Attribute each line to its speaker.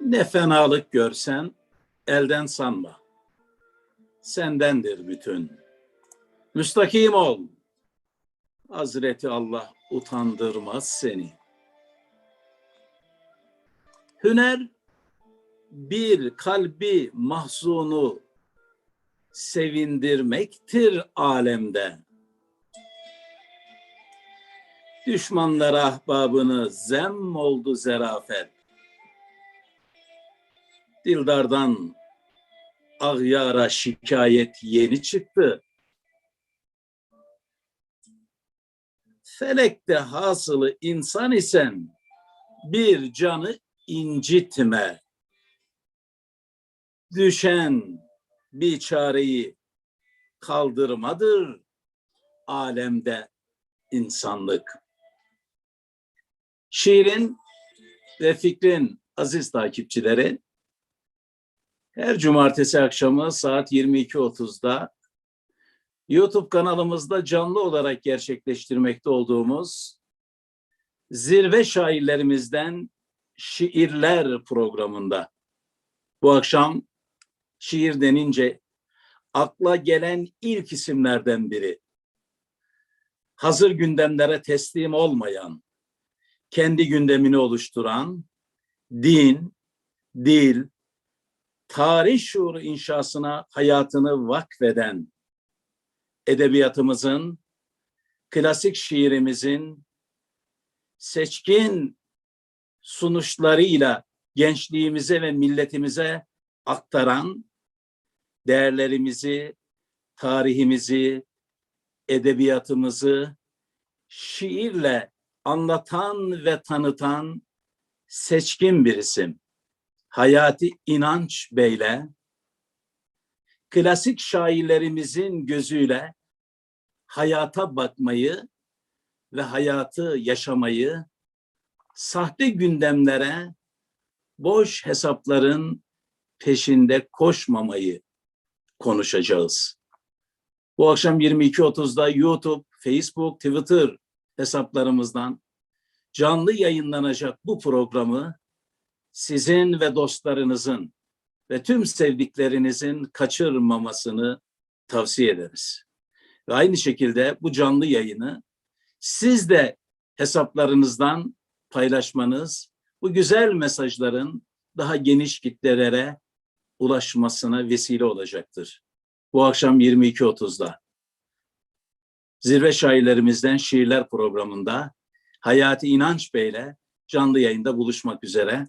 Speaker 1: Ne fenalık görsen elden sanma. Sendendir bütün. Müstakim ol. Hazreti Allah utandırmaz seni. Hüner bir kalbi mahzunu sevindirmektir alemde. Düşmanlar ahbabını zem oldu zerafet. Dildardan Ağyara şikayet yeni çıktı. Felekte hasılı insan isen bir canı incitme. Düşen bir çareyi kaldırmadır alemde insanlık. Şiirin ve fikrin aziz takipçileri her cumartesi akşamı saat 22.30'da YouTube kanalımızda canlı olarak gerçekleştirmekte olduğumuz Zirve Şairlerimizden Şiirler programında bu akşam şiir denince akla gelen ilk isimlerden biri. Hazır gündemlere teslim olmayan, kendi gündemini oluşturan, din, dil, tarih şuuru inşasına hayatını vakfeden edebiyatımızın, klasik şiirimizin seçkin sunuşlarıyla gençliğimize ve milletimize aktaran değerlerimizi, tarihimizi, edebiyatımızı şiirle anlatan ve tanıtan seçkin bir isim. Hayati İnanç Bey'le klasik şairlerimizin gözüyle hayata bakmayı ve hayatı yaşamayı, sahte gündemlere, boş hesapların peşinde koşmamayı konuşacağız. Bu akşam 22.30'da YouTube, Facebook, Twitter hesaplarımızdan canlı yayınlanacak bu programı sizin ve dostlarınızın ve tüm sevdiklerinizin kaçırmamasını tavsiye ederiz. Ve aynı şekilde bu canlı yayını siz de hesaplarınızdan paylaşmanız bu güzel mesajların daha geniş kitlelere ulaşmasına vesile olacaktır. Bu akşam 22.30'da Zirve Şairlerimizden Şiirler programında Hayati İnanç Bey'le canlı yayında buluşmak üzere.